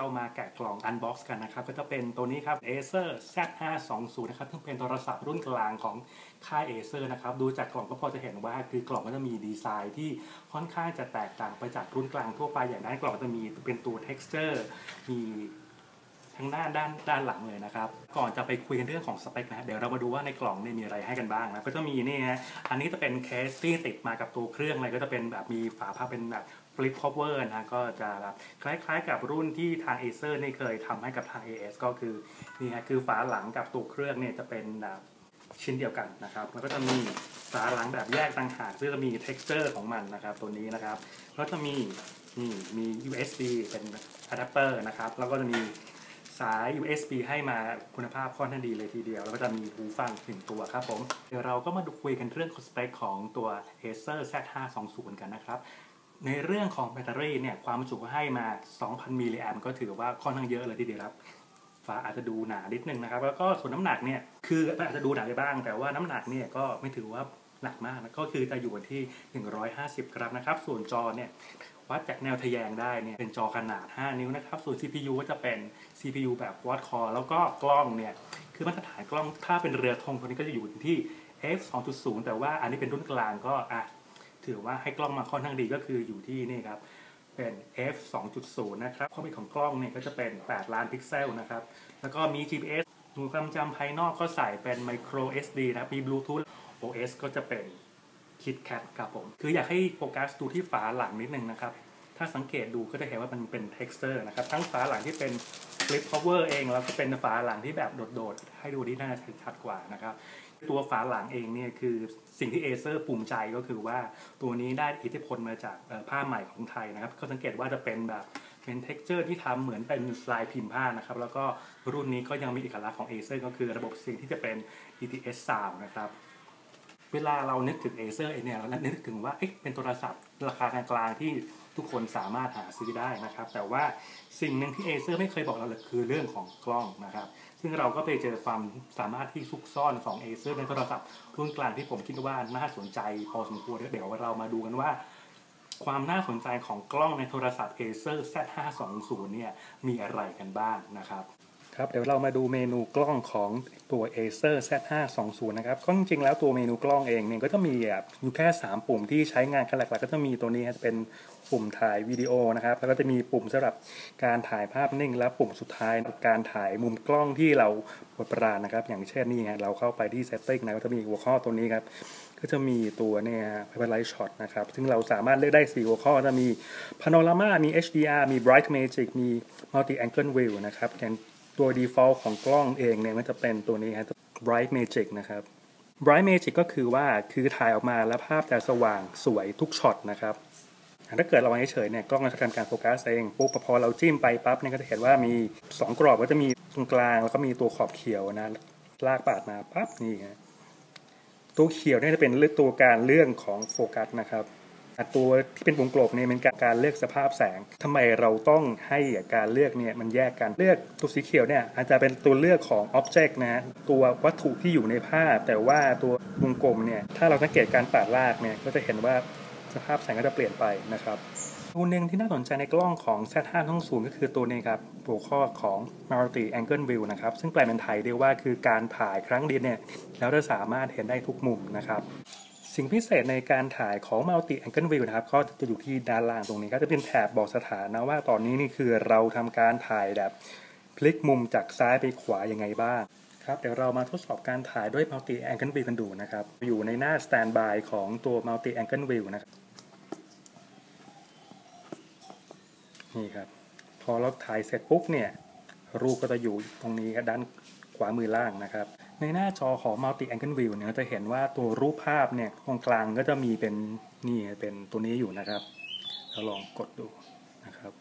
เรามาแกะกล่อง Unbox กันนะครับ ก็จะเป็นตัวนี้ครับ Acer Z520 นะครับซึ่งเป็นโทรศัพท์รุ่นกลางของค่าย Acer นะครับ ดูจากกล่องก็พอจะเห็นว่าคือกล่องก็จะมีดีไซน์ที่ค่อนข้างจะแตกต่างไปจากรุ่นกลางทั่วไปอย่างด้านกล่องจะมีเป็นตัว texture มีทั้งหน้าด้านด้านหลังเลยนะครับ ก่อนจะไปคุยกันเรื่องของสเปคนะเดี๋ยวเรามาดูว่าในกล่องเนี่ยมีอะไรให้กันบ้างนะก็จะมีนี่ฮะอันนี้จะเป็นเคสที่ติดมากับตัวเครื่องเลยก็จะเป็นแบบมีฝาผ้าเป็นแบบ flip cover นะก็จะแบบคล้ายๆ กับรุ่นที่ทาง Acer นี่เคยทำให้กับทาง AS ก็คือนี่ฮะคือฝาหลังกับตัวเครื่องเนี่ยจะเป็นแบบชิ้นเดียวกันนะครับแล้วก็จะมีฝาหลังแบบแยกต่างหากซึ่งจะมี texture ของมันนะครับ ตัวนี้นะครับแล้วจะมีนี่มี USB เป็นอะแดปเตอร์นะครับแล้วก็จะมีสาย USB ให้มาคุณภาพค่อนข้างดีเลยทีเดียว แล้วก็จะมีหูฟังหนึ่งตัวครับผม เดี๋ยวเราก็มาดูคุยกันเรื่องสเปคของตัว Acer Z520 กันนะครับ ในเรื่องของแบตเตอรี่เนี่ยความจุก็ให้มา 2,000 มิลลิแอมก็ถือว่าค่อนข้างเยอะเลยทีเดียวครับฝาอาจจะดูหนานิดนึงนะครับ แล้วก็ส่วนน้ำหนักเนี่ยคืออาจจะดูหนาไปบ้าง แต่ว่าน้ำหนักเนี่ยก็ไม่ถือว่าหนักมากนะก็คือจะอยู่ที่ 150 กรัมนะครับ ส่วนจอเนี่ยวัดจากแนวทะแยงได้เนี่ยเป็นจอขนาด 5 นิ้วนะครับ ส่วน CPU ก็จะเป็น CPU แบบ quad core แล้วก็กล้องเนี่ยคือมาตรฐานกล้องถ้าเป็นเรือธงตัวนี้ก็จะอยู่ที่ f 2.0 แต่ว่าอันนี้เป็นรุ่นกลางก็อะ ถือว่าให้กล้องมาค่อนข้างดีก็คืออยู่ที่นี่ครับเป็น f 2.0 นะครับข้อมูลของกล้องเนี่ยก็จะเป็น 8 ล้านพิกเซลนะครับแล้วก็มี GPS หน่วยความจำภายนอกก็ใส่เป็น micro SD นะครับมี Bluetooth OS ก็จะเป็น KitKat ครับผม คืออยากให้โฟกัสดูที่ฝาหลังนิดนึงนะครับ ถ้าสังเกตดูก็จะเห็นว่ามันเป็น texture นะครับ ทั้งฝาหลังที่เป็น flip cover เอง แล้วก็เป็นฝาหลังที่แบบโดดๆ ให้ดูที่น่าจะชัดกว่านะครับ ตัวฝาหลังเองเนี่ยคือสิ่งที่เอเซอร์ภูมิใจก็คือว่าตัวนี้ได้อิทธิพลมาจากผ้าใหม่ของไทยนะครับ ก็สังเกตว่าจะเป็นแบบเป็น texture ที่ทำเหมือนเป็นลายพิมพ์ผ้านะครับ แล้วก็รุ่นนี้ก็ยังมีเอกลักษณ์ของเอเซอร์ก็คือระบบเสียงที่จะเป็น DTS Sound นะครับเวลาเรานึกถึง Acer เองเนี่ยเรานึกถึงว่าเอ๊ะเป็นโทรศัพท์ราคากลางๆที่ ทุกคนสามารถหาซื้อได้นะครับ แต่ว่าสิ่งหนึ่งที่เอเซอร์ไม่เคยบอกเราเลยคือเรื่องของกล้องนะครับ ซึ่งเราก็ไปเจอความสามารถที่ซุกซ่อนของเอเซอร์ในโทรศัพท์รุ่นกลางที่ผมคิดว่าน่าสนใจ พอสมควรเดี๋ยวเรามาดูกันว่า ความน่าสนใจของกล้องในโทรศัพท์ Acer Z520 เนี่ยมีอะไรกันบ้างนะครับ ครับ เดี๋ยวเรามาดูเมนูกล้องของตัว Acer Z520 นะครับ ก็จริงๆแล้วตัวเมนูกล้องเองเนี่ยก็จะมีแบบอยู่แค่ 3 ปุ่มที่ใช้งานกันหลักๆ ก็จะมีตัวนี้จะเป็นปุ่มถ่ายวิดีโอนะครับ แล้วก็จะมีปุ่มสำหรับการถ่ายภาพนิ่ง และปุ่มสุดท้ายการถ่ายมุมกล้องที่เราโปรดปรานนะครับ อย่างเช่นนี่ฮะเราเข้าไปที่ setting นะก็จะมีหัวข้อตัวนี้ครับก็จะมีตัวเนี่ย Paperlight Shot นะครับ ซึ่งเราสามารถเลือกได้ 4 หัวข้อจะมี Panorama มี HDR มี Bright Magic มี Multi Angle View นะครับ ตัว default ของกล้องเองเนี่ยมันจะเป็นตัวนี้ครับ Bright Magic นะครับ Bright Magic ก็คือว่าคือถ่ายออกมาแล้วภาพจะสว่างสวยทุกช็อตนะครับ ถ้าเกิดเราวางเฉยเนี่ยกล้องจะทำการโฟกัสเองปุ๊บพอเราจิ้มไปปั๊บเนี่ยก็จะเห็นว่ามี 2 กรอบก็จะมีตรงกลางแล้วก็มีตัวขอบเขียวนะลากปาดมาปั๊บนี่ฮะตัวเขียวเนี่ยจะเป็นเรื่องตัวการเรื่องของโฟกัสนะครับ ตัวที่เป็นวงกลมเนี่ยเป็นการเลือกสภาพแสงทำไมเราต้องให้การเลือกเนี่ยมันแยกกันเลือกตัวสีเขียวเนี่ยอาจจะเป็นตัวเลือกของ Object นะฮะตัววัตถุที่อยู่ในภาพ แต่ว่าตัววงกลมเนี่ยถ้าเราสังเกตการปาดลากเนี่ยก็จะเห็นว่าสภาพแสงก็จะเปลี่ยนไปนะครับตัวหนึ่งที่น่าสนใจในกล้องของ Z5 ทั้งศูนย์ก็คือตัวนี้ครับหัวข้อของ Multi Angle View นะครับ ซึ่งแปลเป็นไทยเรียกว่าคือการถ่ายครั้งเดียวเนี่ย แล้วจะสามารถเห็นได้ทุกมุมนะครับ สิ่งพิเศษในการถ่ายของ Multi Angle View นะครับก็จะอยู่ที่ด้านล่างตรงนี้ก็จะเป็นแถบบอกสถานะว่าตอนนี้นี่คือเราทำการถ่ายแบบพลิกมุมจากซ้ายไปขวายังไงบ้างครับเดี๋ยวเรามาทดสอบการถ่ายด้วย Multi Angle View กันดูนะครับ อยู่ในหน้า Standby ของตัว Multi Angle View นะครับนี่ครับ พอเราถ่ายเสร็จปุ๊บเนี่ย รูปก็จะอยู่ตรงนี้ด้านขวามือล่างนะครับ ในหน้าจอของ Multi Angle View เนี่ยจะเห็นว่าตัวรูปภาพเนี่ยตรงกลางก็จะมีเป็นนี่เป็นตัวนี้อยู่นะครับเราลองกดดูนะครับ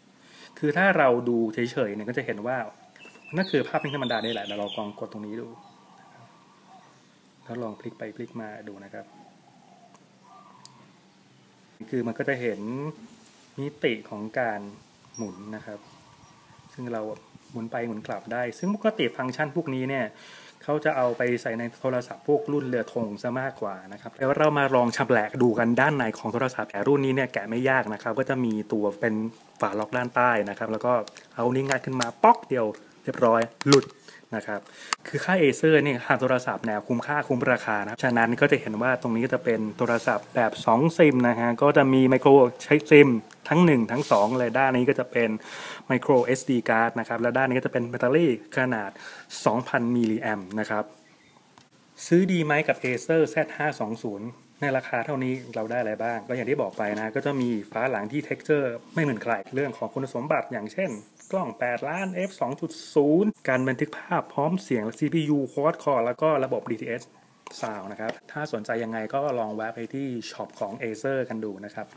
คือถ้าเราดูเฉยๆเนี่ยก็จะเห็นว่านั่นคือภาพนิ่งธรรมดาได้แหละเราลองกดตรงนี้ดูแล้วลองพลิกไปพลิกมาดูนะครับ คือมันก็จะเห็นมิติของการหมุนนะครับ ซึ่งเราหมุนไปหมุนกลับได้ ซึ่งปกติฟังก์ชันพวกนี้เนี่ย เขาจะเอาไปใส่ในโทรศัพท์พวกรุ่นเรือธงซะมากกว่านะครับแล้วเรามาลองชำแหลกดูกันด้านในของโทรศัพท์แต่รุ่นนี้เนี่ยแกะไม่ยากนะครับ ก็จะมีตัวเป็นฝาล็อกด้านใต้นะครับ แล้วก็เอานิ้งัดขึ้นมาป๊อกเดียวเรียบร้อยหลุด นะครับ คือค่าเอเซอร์นี่ทำโทรศัพท์แนวคุ้มค่าคุ้มราคานะฉะนั้นก็จะเห็นว่าตรงนี้ก็จะเป็นโทรศัพท์แบบ 2 ซิมนะฮะ ก็จะมีไมโครใช้ซิมทั้ง 1 ทั้ง 2 เลยด้านนี้ก็จะเป็น micro SD card นะครับ และด้านนี้ก็จะเป็นแบตเตอรี่ขนาด 2,000มิลลิแอมนะครับ ซื้อดีไหมกับ Acer Z520 ในราคาเท่านี้เราได้อะไรบ้าง ก็อย่างที่บอกไปนะ ก็จะมีฟ้าหลังที่ texture ไม่เหมือนใคร เรื่องของคุณสมบัติอย่างเช่น กล้อง 8 ล้าน f 2.0 การบันทึกภาพพร้อมเสียง CPU quad core แล้วก็ระบบ DTS Sound นะครับ ถ้าสนใจยังไงก็ลองแวะไปที่ช็อปของ Acer กันดูนะครับ